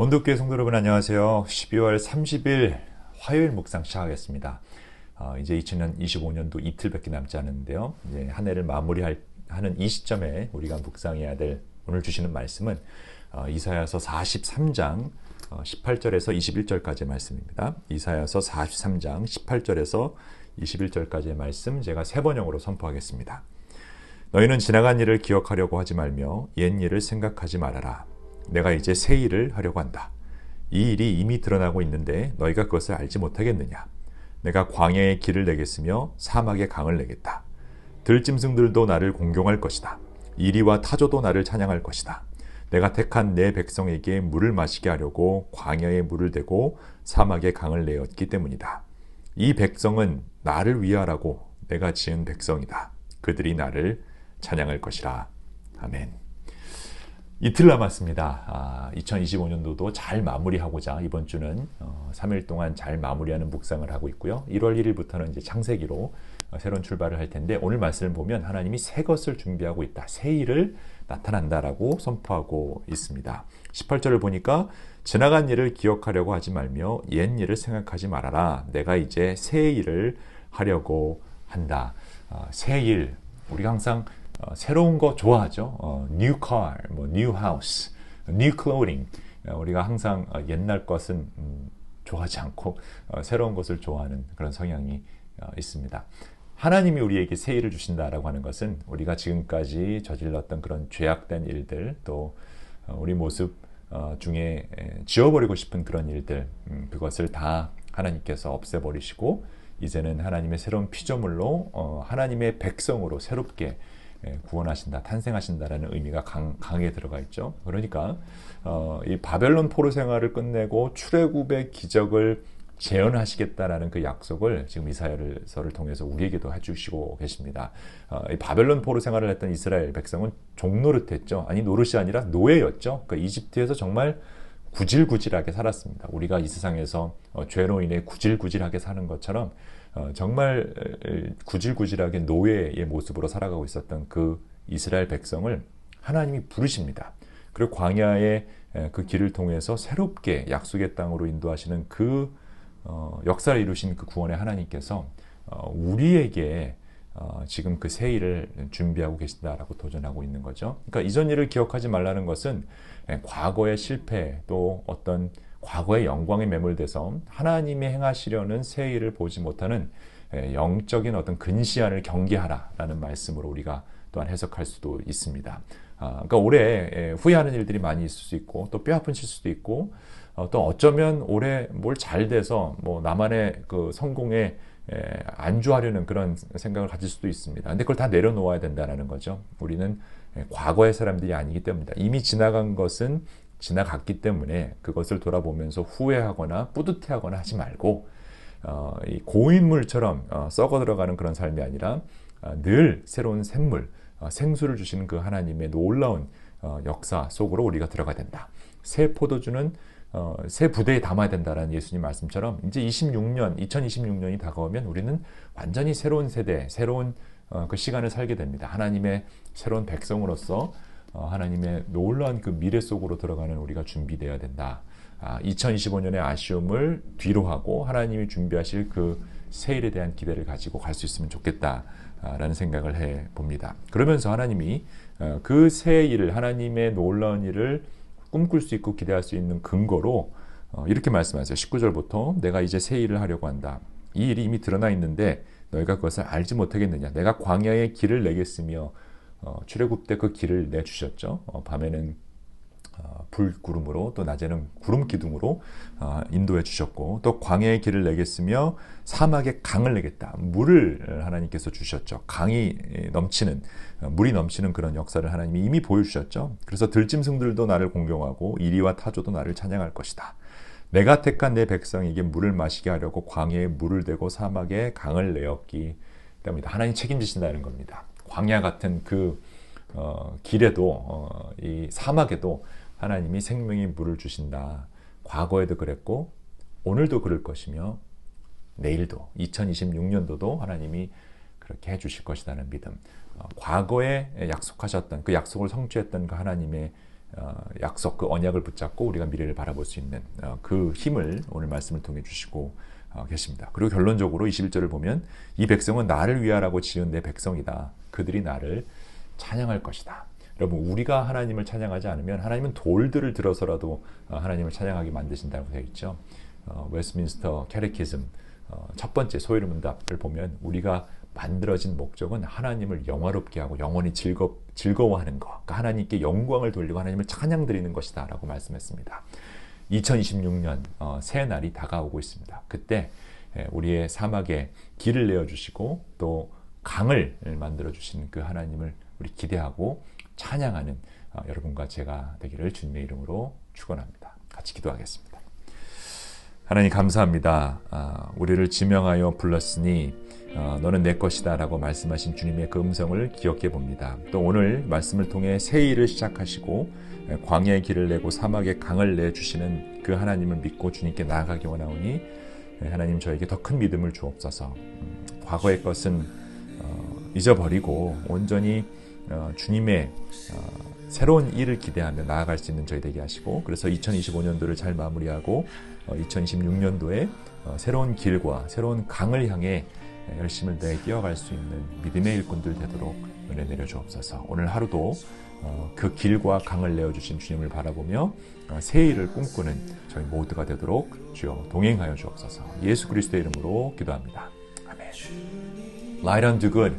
원독교회 성도 여러분 안녕하세요. 12월 30일 화요일 묵상 시작하겠습니다. 어, 이제 2025년도 이틀밖에 남지 않았는데요. 이제 한 해를 마무리하는 이 시점에 우리가 묵상해야 될 오늘 주시는 말씀은 어, 이사야서 43장 어, 18절에서 21절까지의 말씀입니다. 이사야서 43장 18절에서 21절까지의 말씀 제가 세 번역으로 선포하겠습니다. 너희는 지나간 일을 기억하려고 하지 말며 옛 일을 생각하지 말아라. 내가 이제 새 일을 하려고 한다. 이 일이 이미 드러나고 있는데 너희가 그것을 알지 못하겠느냐? 내가 광야의 길을 내겠으며 사막의 강을 내겠다. 들짐승들도 나를 공경할 것이다. 이리와 타조도 나를 찬양할 것이다. 내가 택한 내 백성에게 물을 마시게 하려고 광야에 물을 대고 사막의 강을 내었기 때문이다. 이 백성은 나를 위하라고 내가 지은 백성이다. 그들이 나를 찬양할 것이라. 아멘. 이틀 남았습니다. 아, 2025년도도 잘 마무리하고자 이번 주는 어, 3일 동안 잘 마무리하는 묵상을 하고 있고요. 1월 1일부터는 이제 창세기로 어, 새로운 출발을 할 텐데 오늘 말씀을 보면 하나님이 새 것을 준비하고 있다. 새 일을 나타난다라고 선포하고 있습니다. 18절을 보니까 지나간 일을 기억하려고 하지 말며 옛 일을 생각하지 말아라. 내가 이제 새 일을 하려고 한다. 어, 새 일. 우리가 항상 어, 새로운 거 좋아하죠. 어, new car, 뭐 new house, new clothing. 어, 우리가 항상 어, 옛날 것은 음, 좋아하지 않고 어, 새로운 것을 좋아하는 그런 성향이 어, 있습니다. 하나님이 우리에게 새 일을 주신다라고 하는 것은 우리가 지금까지 저질렀던 그런 죄악된 일들 또 어, 우리 모습 어, 중에 에, 지워버리고 싶은 그런 일들 음, 그것을 다 하나님께서 없애버리시고 이제는 하나님의 새로운 피조물로 어, 하나님의 백성으로 새롭게 예, 구원하신다, 탄생하신다라는 의미가 강, 강하게 들어가 있죠. 그러니까 어, 이 바벨론 포로 생활을 끝내고 출애굽의 기적을 재현하시겠다라는 그 약속을 지금 이사야서를 통해서 우리에게도 해주시고 계십니다. 어, 이 바벨론 포로 생활을 했던 이스라엘 백성은 종노릇했죠. 아니 노릇이 아니라 노예였죠. 그러니까 이집트에서 정말 구질구질하게 살았습니다. 우리가 이 세상에서 어, 죄로 인해 구질구질하게 사는 것처럼 어, 정말 구질구질하게 노예의 모습으로 살아가고 있었던 그 이스라엘 백성을 하나님이 부르십니다. 그리고 광야의 그 길을 통해서 새롭게 약속의 땅으로 인도하시는 그 어, 역사를 이루신 그 구원의 하나님께서 우리에게 지금 그새 일을 준비하고 계신다라고 도전하고 있는 거죠. 그러니까 이전 일을 기억하지 말라는 것은 과거의 실패 또 어떤 과거의 영광에 매몰돼서 하나님이 행하시려는 새 일을 보지 못하는 영적인 어떤 근시안을 경계하라라는 말씀으로 우리가 또한 해석할 수도 있습니다. 아, 그러니까 올해 후회하는 일들이 많이 있을 수 있고 또 뼈 아픈 실수도 있고 어, 또 어쩌면 올해 뭘 잘 돼서 뭐 나만의 그 성공에 안주하려는 그런 생각을 가질 수도 있습니다. 근데 그걸 다 내려놓아야 된다는 거죠. 우리는 과거의 사람들이 아니기 때문이다. 이미 지나간 것은 지나갔기 때문에 그것을 돌아보면서 후회하거나 뿌듯해하거나 하지 말고 어, 이 고인물처럼 어, 썩어 들어가는 그런 삶이 아니라 어, 늘 새로운 샘물, 어, 생수를 주시는 그 하나님의 놀라운 어, 역사 속으로 우리가 들어가야 된다. 새 포도주는 어, 새 부대에 담아야 된다라는 예수님 말씀처럼 이제 26년, 2026년이 다가오면 우리는 완전히 새로운 세대, 새로운 그 시간을 살게 됩니다. 하나님의 새로운 백성으로서 어, 하나님의 놀라운 그 미래 속으로 들어가는 우리가 준비되어야 된다. 2025년의 아, 아쉬움을 뒤로 하고 하나님이 준비하실 그 세일에 대한 기대를 가지고 갈 수 있으면 좋겠다라는 생각을 해 봅니다. 그러면서 하나님이 어, 그새 일을 하나님의 놀라운 일을 꿈꿀 수 있고 기대할 수 있는 근거로 어, 이렇게 말씀하세요. 19절부터 내가 이제 새 일을 하려고 한다. 이 일이 이미 드러나 있는데 너희가 그것을 알지 못하겠느냐. 내가 광야의 길을 내겠으며 어, 출애굽 때 그 길을 내주셨죠. 어, 밤에는 어, 불구름으로 또 낮에는 구름 기둥으로 어, 인도해 주셨고 또 광야의 길을 내겠으며 사막에 강을 내겠다. 물을 하나님께서 주셨죠. 강이 넘치는 어, 물이 넘치는 그런 역사를 하나님이 이미 보여주셨죠. 그래서 들짐승들도 나를 공경하고 이리와 타조도 나를 찬양할 것이다. 내가 택한 내 백성에게 물을 마시게 하려고 광야에 물을 대고 사막에 강을 내었기 때문이다. 하나님 책임지신다는 겁니다. 광야 같은 그 어, 길에도 어, 이 사막에도 하나님이 생명의 물을 주신다. 과거에도 그랬고 오늘도 그럴 것이며 내일도 2026년도도 하나님이 그렇게 해주실 것이라는 믿음. 어, 과거에 약속하셨던 그 약속을 성취했던 그 하나님의 어, 약속 그 언약을 붙잡고 우리가 미래를 바라볼 수 있는 어, 그 힘을 오늘 말씀을 통해 주시고 어, 계십니다. 그리고 결론적으로 21절을 보면 이 백성은 나를 위하라고 지은 내 백성이다. 그들이 나를 찬양할 것이다. 여러분 우리가 하나님을 찬양하지 않으면 하나님은 돌들을 들어서라도 하나님을 찬양하게 만드신다고 되어 있죠. 웨스민스터 캐리키즘 첫 번째 소요리 문답을 보면 우리가 만들어진 목적은 하나님을 영화롭게 하고 영원히 즐거, 즐거워하는 것, 그러니까 하나님께 영광을 돌리고 하나님을 찬양 드리는 것이다 라고 말씀했습니다. 2026년 어, 새 날이 다가오고 있습니다. 그때 우리의 사막에 길을 내어주시고 또 강을 만들어 주신 그 하나님을 우리 기대하고 찬양하는 어, 여러분과 제가 되기를 주님의 이름으로 축원합니다. 같이 기도하겠습니다. 하나님 감사합니다. 아, 우리를 지명하여 불렀으니 어, 너는 내 것이다 라고 말씀하신 주님의 그 음성을 기억해 봅니다. 또 오늘 말씀을 통해 새 일을 시작하시고 광야의 길을 내고 사막의 강을 내 주시는 그 하나님을 믿고 주님께 나아가기 원하오니 하나님 저에게 더 큰 믿음을 주옵소서. 음, 과거의 것은 어, 잊어버리고 온전히 어, 주님의 새로운 일을 기대하며 나아갈 수 있는 저희 되게 하시고 그래서 2025년도를 잘 마무리하고 2026년도에 새로운 길과 새로운 강을 향해 열심을 내에 뛰어갈 수 있는 믿음의 일꾼들 되도록 은혜 내려 주옵소서. 오늘 하루도 어, 그 길과 강을 내어 주신 주님을 바라보며 어, 새 일을 꿈꾸는 저희 모두가 되도록 주여 동행하여 주옵소서. 예수 그리스도의 이름으로 기도합니다. 아멘. Light on the good.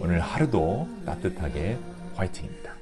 오늘 하루도 따뜻하게 화이팅입니다.